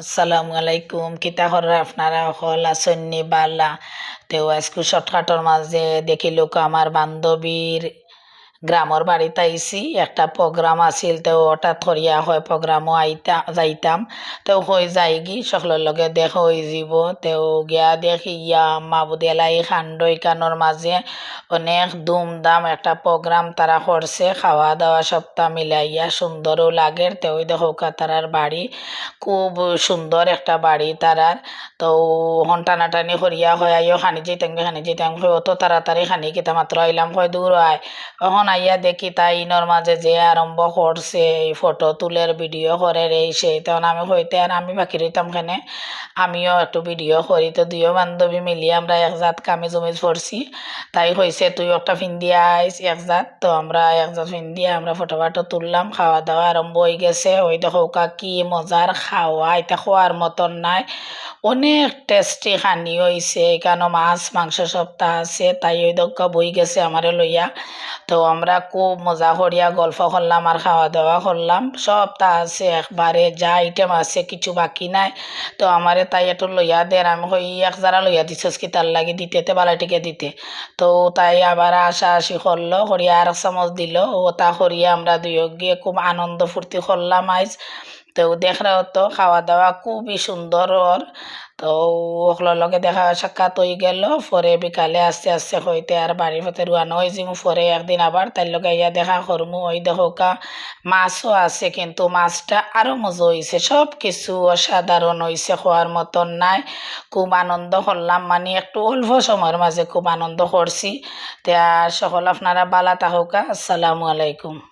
আসসালামু আলাইকুম। কিতা হরে আপনারা হল আসন্নি বালা, তেও আজকে শর্টকাটর মাঝে দেখিল আমার বান্ধবীর গ্রামের বাড়িতে আইসি একটা প্রোগ্রাম আছিল তো ওটা থরিয়া হয় প্রোগ্রামও আইতা, যাইতাম। তো হয়ে যাই গি সকলের লগে দেখ হয়ে যাব তেও গিয়া দেখি ইয়া মাবুদ এলাই খান্ড কানোর মাঝে অনেক ধুমধাম একটা প্রোগ্রাম তারা করছে খাওয়া দাওয়া সবটা মিলাইয়া সুন্দরও লাগে। তো দেখো তারার বাড়ি খুব সুন্দর একটা বাড়ি তারার তো হন টানাটানি করিয়া হয়, আইও খানি যেতাম খানি যেতাম অত তাড়াতাড়ি খানি কিতা মাত্র আইলাম, হয় দূর আয় এখন আইয়া দেখি তাই ইনর মাঝে যে আরম্ভ করছে এই ফটো তুলের ভিডিও করে এই সেই। তখন আমি হইতে আর আমি বাকি রইতাম খানে আমিও একটু ভিডিও করি। তো দুইও বান্ধবী মিলিয়ে আমরা এক জাত কামিজ উমিজ পড়ছি তাই হয়েছে তুই একটা ফিন্দিয়া আইস এক জাত। তো আমরা এক জাত ফিন্দিয়া আমরা ফটো ফাটো তুললাম। খাওয়া দাওয়া আরম্ভ হয়ে গেছে। ওই দেখো কা মজার খাওয়া। এটা খোয়ার মতন নাই। অনেক টেস্টি খানি হয়েছে এখানে মাছ, মাংস সবটা আছে। তাই ওই দক্কা বই গেছে আমারে লইয়া। তো আমরা খুব মজা করিয়া গল্প করলাম আর খাওয়া দাওয়া করলাম। সব তা আছে, একবারে যা আইটেম আছে কিছু বাকি নাই। তো আমারে তাই একটু লইয়া দেন, আমি কই, এক যারা লইয়া দিছস কি তার লাগে দিতে, তে বালাটিকে দিতে? তো তাই আবার আশা আসি করল, করিয়া আর চামচ দিল। ও তা করিয়া আমরা দুই গিয়ে খুব আনন্দ ফুর্তি করলাম আইজ। তো দেখরা তো খাওয়া দাওয়া খুবই সুন্দর ওর। তো ওগুলোর লগে দেখা সাক্ষাৎ হয়ে গেল। পরে বিকালে আস্তে আস্তে হইতে আর বাড়ির পথে রুয়ানো হয়ে যাব পরে একদিন আবার তার লগে ইয়া দেখা করমু। ওই দেখো কা, মাছও আছে কিন্তু মাছটা আরও মজা হয়েছে সব কিছু অসাধারণ হয়েছে খোয়ার মতন নাই। খুব আনন্দ করলাম। মানে একটু অল্প সময়ের মাঝে খুব আনন্দ করছি। তা সকল আপনারা বালা তাহকা আসসালামু আলাইকুম।